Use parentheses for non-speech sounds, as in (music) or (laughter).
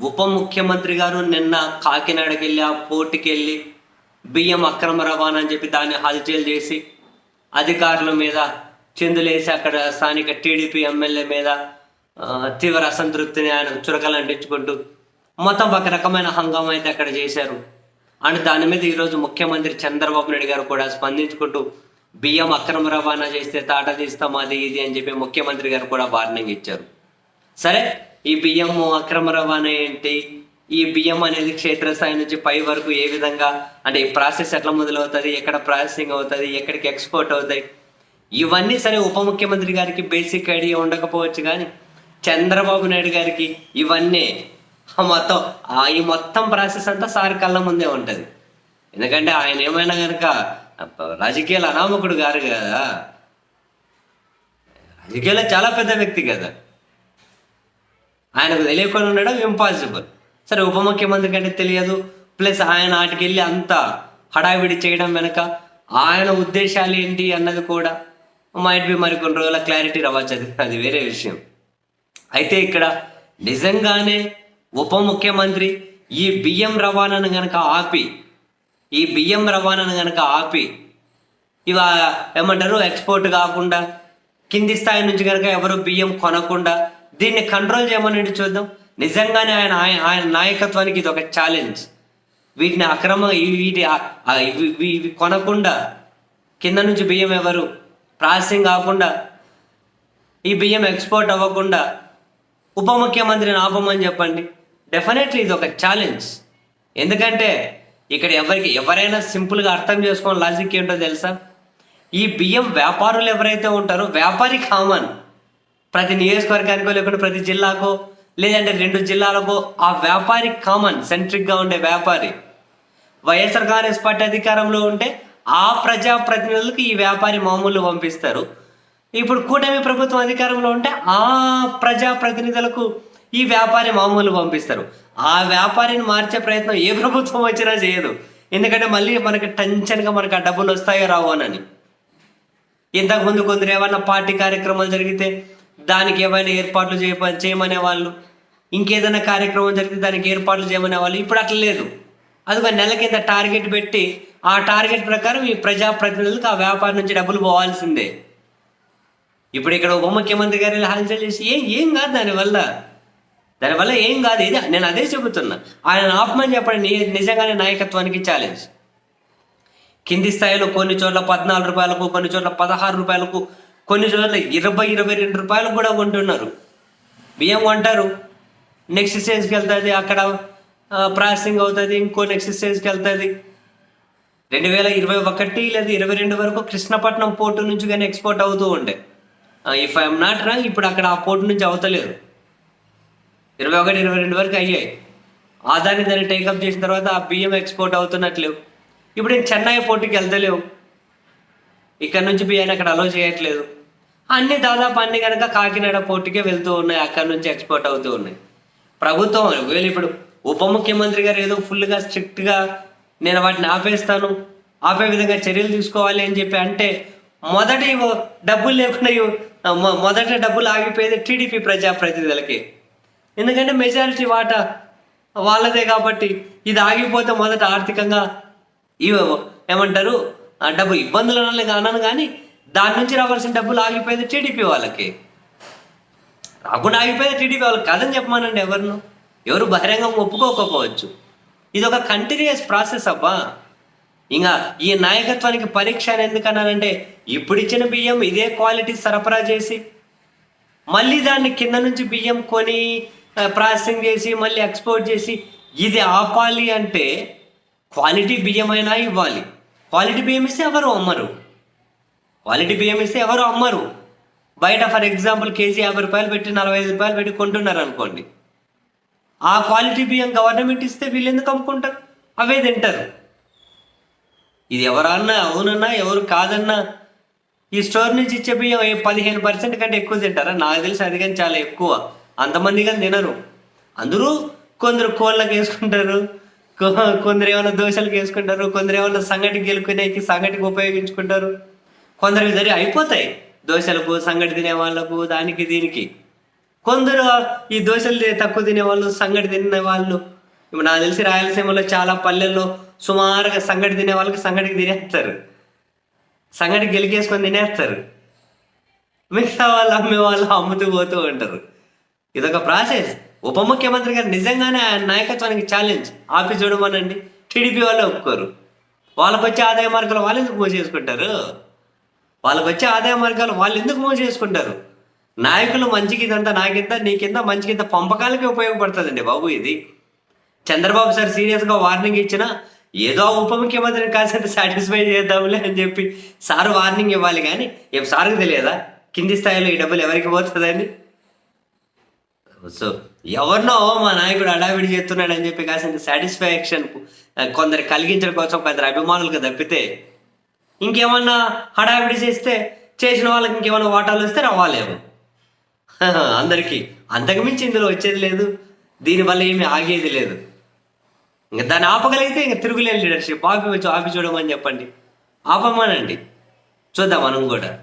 ఉప ముఖ్యమంత్రి గారు నిన్న కాకినాడకి వెళ్ళి ఆ పోర్టుకి వెళ్ళి బియ్యం అక్రమ రవాణా అని చెప్పి దాన్ని హల్చల్ చేసి అధికారుల మీద చిందులేసి అక్కడ స్థానిక టీడీపీ ఎమ్మెల్యే మీద తీవ్ర అసంతృప్తిని ఆయన చురకలు అంటించుకుంటూ మొత్తం ఒక రకమైన హంగామా అయితే అక్కడ చేశారు. అండ్ దాని మీద ఈరోజు ముఖ్యమంత్రి చంద్రబాబు నాయుడు గారు కూడా స్పందించుకుంటూ బియ్యం అక్రమ రవాణా చేస్తే తాట తీస్తాం అది ఇది అని చెప్పి ముఖ్యమంత్రి గారు కూడా వార్నింగ్ ఇచ్చారు. సరే ఈ బియ్యం అక్రమ రవాణా ఏంటి? ఈ బియ్యం అనేది క్షేత్రస్థాయి నుంచి పై వరకు ఏ విధంగా అంటే ఈ ప్రాసెస్ ఎట్లా మొదలవుతుంది? ఎక్కడ ప్రాసెసింగ్ అవుతుంది? ఎక్కడికి ఎక్స్పోర్ట్ అవుతాయి ఇవన్నీ సరే ఉప ముఖ్యమంత్రి గారికి బేసిక్ ఐడియా ఉండకపోవచ్చు కానీ చంద్రబాబు నాయుడు గారికి ఇవన్నీ ఆ (laughs) మొత్తం ఆ ఈ మొత్తం ప్రాసెస్ అంతా సార్ కళ్ళ ముందే ఉంటుంది. ఎందుకంటే ఆయన ఏమైనా కనుక రాజకీయాల అనామకుడు గారు కదా. రాజకీయాల్లో చాలా పెద్ద వ్యక్తి కదా. ఆయనకు తెలియకుండా ఉండడం ఇంపాసిబుల్ సరే ఉప ముఖ్యమంత్రి కంటే తెలియదు. ప్లస్ ఆయన ఆటికెళ్ళి అంత హడావిడి చేయడం వెనక ఆయన ఉద్దేశాలు ఏంటి అన్నది కూడా మైట్ బి మరి కొన్ని రోజుల క్లారిటీ రావచ్చు. అది అది వేరే విషయం. అయితే ఇక్కడ నిజంగానే ఉప ముఖ్యమంత్రి ఈ బియ్యం రవాణాను గనక ఆపి ఈ బియ్యం రవాణాను గనక ఆపి ఇవ ఏమంటారు ఎక్స్పోర్ట్ కాకుండా కింది స్థాయి నుంచి కనుక ఎవరు బియ్యం కొనకుండా దీన్ని కంట్రోల్ చేయమని చూద్దాం? నిజంగానే ఆయన ఆయన- నాయకత్వానికి ఇది ఒక ఛాలెంజ్ వీటిని అక్రమ వీటి ఇవి కొనకుండా కింద నుంచి బియ్యం ఎవరు? ప్రాసెసింగ్ కాకుండా ఈ బియ్యం ఎక్స్పోర్ట్ అవ్వకుండా ఉప ముఖ్యమంత్రిని ఆపమని చెప్పండి. డెఫినెట్లీ ఇది ఒక ఛాలెంజ్ ఎందుకంటే ఇక్కడ ఎవరికి ఎవరైనా సింపుల్గా అర్థం చేసుకుని లాజిక్ ఏంటో తెలుసా? ఈ బియ్యం వ్యాపారులు ఎవరైతే ఉంటారో వ్యాపారి కామన్. ప్రతి నియోజకవర్గానికో లేకుంటే ప్రతి జిల్లాకో లేదంటే రెండు జిల్లాలకో ఆ వ్యాపారి కామన్ సెంట్రిక్గా ఉండే వ్యాపారి. వైఎస్ఆర్ కాంగ్రెస్ పార్టీ అధికారంలో ఉంటే ఆ ప్రజా ప్రతినిధులకు ఈ వ్యాపారి మామూలు పంపిస్తారు. ఇప్పుడు కూటమి ప్రభుత్వం అధికారంలో ఉంటే ఆ ప్రజా ప్రతినిధులకు ఈ వ్యాపారి మామూలు పంపిస్తారు. ఆ వ్యాపారిని మార్చే ప్రయత్నం ఏ ప్రభుత్వం వచ్చినా చేయదు. ఎందుకంటే మళ్ళీ మనకి టెన్షన్గా మనకు ఆ డబ్బులు వస్తాయో రావోనని ఇంతకు ముందు కొందరు ఏమైనా పార్టీ కార్యక్రమాలు జరిగితే దానికి ఏమైనా ఏర్పాట్లు చేయ చేయమనే వాళ్ళు ఇంకేదైనా కార్యక్రమం జరిగితే దానికి ఏర్పాట్లు చేయమనే వాళ్ళు ఇప్పుడు అట్లా లేదు. అది ఒక నెల కింద టార్గెట్ పెట్టి ఆ టార్గెట్ ప్రకారం ఈ ప్రజాప్రతినిధులకు ఆ వ్యాపారం నుంచి డబ్బులు పోవాల్సిందే. ఇప్పుడు ఇక్కడ ఉప ముఖ్యమంత్రి గారు హల్చల్ చేసి ఏం ఏం కాదు దానివల్ల దానివల్ల ఏం కాదు. ఇది నేను అదే చెబుతున్నా. ఆయన ఆపమని చెప్పండి నిజంగానే నాయకత్వానికి ఛాలెంజ్ కింది స్థాయిలో కొన్ని చోట్ల పద్నాలుగు రూపాయలకు కొన్ని చోట్ల పదహారు రూపాయలకు కొన్ని చోట్ల ఇరవై ఇరవై రెండు రూపాయలు కూడా కొంటున్నారు. బియ్యం కొంటారు. నెక్స్ట్ స్టేజ్కి వెళ్తుంది అక్కడ ప్రాసెసింగ్ అవుతుంది ఇంకో నెక్స్ట్ స్టేజ్కి వెళ్తుంది. రెండు వేల ఇరవై ఒకటి లేదా ఇరవై రెండు వరకు కృష్ణపట్నం పోర్టు నుంచి కానీ ఎక్స్పోర్ట్ అవుతూ ఉండే. ఇఫ్ ఐఎమ్ నాట్ రాంగ్ ఇప్పుడు అక్కడ ఆ పోర్టు నుంచి అవతలేదు. ఇరవై ఒకటి ఇరవై రెండు వరకు అయ్యాయి. ఆ దాన్ని దాన్ని టేకప్ చేసిన తర్వాత ఆ బియ్యం ఎక్స్పోర్ట్ అవుతున్నట్లేవు. ఇప్పుడు నేను చెన్నై పోర్టుకి వెళ్తలేవు. ఇక్కడ నుంచి బియ్యాన్ని అక్కడ అలో చేయట్లేదు. అన్ని దాదాపు అన్ని కనుక కాకినాడ పోర్టుకే వెళ్తూ ఉన్నాయి అక్కడ నుంచి ఎక్స్పోర్ట్ అవుతూ ఉన్నాయి. ప్రభుత్వం ఒకవేళ ఇప్పుడు ఉప ముఖ్యమంత్రి గారు ఏదో ఫుల్గా స్ట్రిక్ట్గా నేను వాటిని ఆపేస్తాను ఆపే విధంగా చర్యలు తీసుకోవాలి అని చెప్పి అంటే మొదట డబ్బులు లేకుండా మొ- మొదట డబ్బులు ఆగిపోయేది టీడీపీ ప్రజాప్రతినిధులకి. ఎందుకంటే మెజారిటీ వాటా వాళ్ళదే కాబట్టి ఇది ఆగిపోతే మొదట ఆర్థికంగా ఇవి ఏమంటారు ఆ డబ్బు ఇబ్బందులు అనాలి కానీ దాని నుంచి రావాల్సిన డబ్బులు ఆగిపోయేది టీడీపీ వాళ్ళకి. రాకుండా ఆగిపోయేది టీడీపీ వాళ్ళకి కాదని చెప్పమానండి ఎవరిను. ఎవరు బహిరంగంగా ఒప్పుకోకపోవచ్చు. ఇది ఒక కంటిన్యూస్ ప్రాసెస్ అబ్బా. ఇంకా ఈ నాయకత్వానికి పరీక్ష అని ఎందుకన్నానంటే ఇప్పుడు ఇచ్చిన బియ్యం ఇదే క్వాలిటీ సరఫరా చేసి మళ్ళీ దాన్ని కింద నుంచి బియ్యం కొని ప్రాసెసింగ్ చేసి మళ్ళీ ఎక్స్పోర్ట్ చేసి ఇది ఆపాలి అంటే క్వాలిటీ బియ్యం అయినా ఇవ్వాలి. క్వాలిటీ బియ్యం ఇస్తే ఎవరు అమ్మరు? క్వాలిటీ బియ్యం ఇస్తే ఎవరు అమ్మరు. బయట ఫర్ ఎగ్జాంపుల్ కేజీ యాభై రూపాయలు పెట్టి నలభై ఐదు రూపాయలు పెట్టి కొంటున్నారు అనుకోండి. ఆ క్వాలిటీ బియ్యం గవర్నమెంట్ ఇస్తే వీళ్ళు ఎందుకు అమ్ముకుంటారు? అవే తింటారు. ఇది ఎవరన్నా అవునన్నా ఎవరు కాదన్నా ఈ స్టోర్ నుంచి ఇచ్చే బియ్యం పదిహేను పర్సెంట్ కంటే ఎక్కువ తింటారా? నాకు తెలిసి అది కానీ చాలా ఎక్కువ. అంతమంది కానీ తినరు. అందరూ కొందరు కోళ్ళకి వేసుకుంటారు కొందరు ఏమైనా దోశలకు వేసుకుంటారు కొందరు ఏమైనా సంగటికి గెలుకునేకి సంగటికి ఉపయోగించుకుంటారు. కొందరికి సరి అయిపోతాయి. దోశలకు సంగటి తినే వాళ్ళకు దానికి దీనికి. కొందరు ఈ దోశలు తక్కువ తక్కువ తినేవాళ్ళు సంగటి తినే వాళ్ళు. ఇప్పుడు నాకు తెలిసి రాయలసీమలో చాలా పల్లెల్లో సుమారుగా సంగటి తినే వాళ్ళకి సంగటికి తినేస్తారు. సంగటి గెలికేసుకొని తినేస్తారు. మిగతా వాళ్ళు అమ్మే వాళ్ళు అమ్ముతూ పోతూ ఉంటారు. ఇదొక ప్రాసెస్. ఉప ముఖ్యమంత్రి గారు నిజంగానే ఆయన నాయకత్వానికి ఛాలెంజ్ ఆపి చూడమనండి. టీడీపీ వాళ్ళు ఒప్పుకోరు. వాళ్ళకి వచ్చే ఆదాయ మార్గాలు వాళ్ళు పోసేసుకుంటారు వాళ్ళకి వచ్చే ఆదాయ మార్గాలు వాళ్ళు ఎందుకు మోసం చేసుకుంటారు? నాయకులు మంచికి ఇదంతా నాకింత నీకింత మంచికింత పంపకాలకి ఉపయోగపడుతుందండి బాబు ఇది. చంద్రబాబు సార్ సీరియస్గా వార్నింగ్ ఇచ్చినా ఏదో ఉప ముఖ్యమంత్రిని కాసేంత సాటిస్ఫై చేద్దాంలే అని చెప్పి సార్ వార్నింగ్ ఇవ్వాలి కానీ ఏం సార్కి తెలియదా? కింది స్థాయిలో ఈ డబ్బులు ఎవరికి పోతుందని సో ఎవరినో మా నాయకుడు అడావిడి చేస్తున్నాడని చెప్పి కాసేంత సాటిస్ఫాక్షన్ కొందరు కలిగించడం కోసం కొందరు అభిమానులకు తప్పితే ఇంకేమన్నా హడావిడి చేస్తే చేసిన వాళ్ళకి ఇంకేమన్నా వాటాలు వస్తే రావాలేమో. అందరికీ. అంతకుమించి ఇందులో వచ్చేది లేదు. దీనివల్ల ఏమీ ఆగేది లేదు. ఇంకా దాన్ని ఆపగలిగితే ఇంకా తిరుగులేని లీడర్షిప్ ఆపి వచ్చి ఆపి చూడమని చెప్పండి. ఆపమానండి. చూద్దాం మనం కూడా.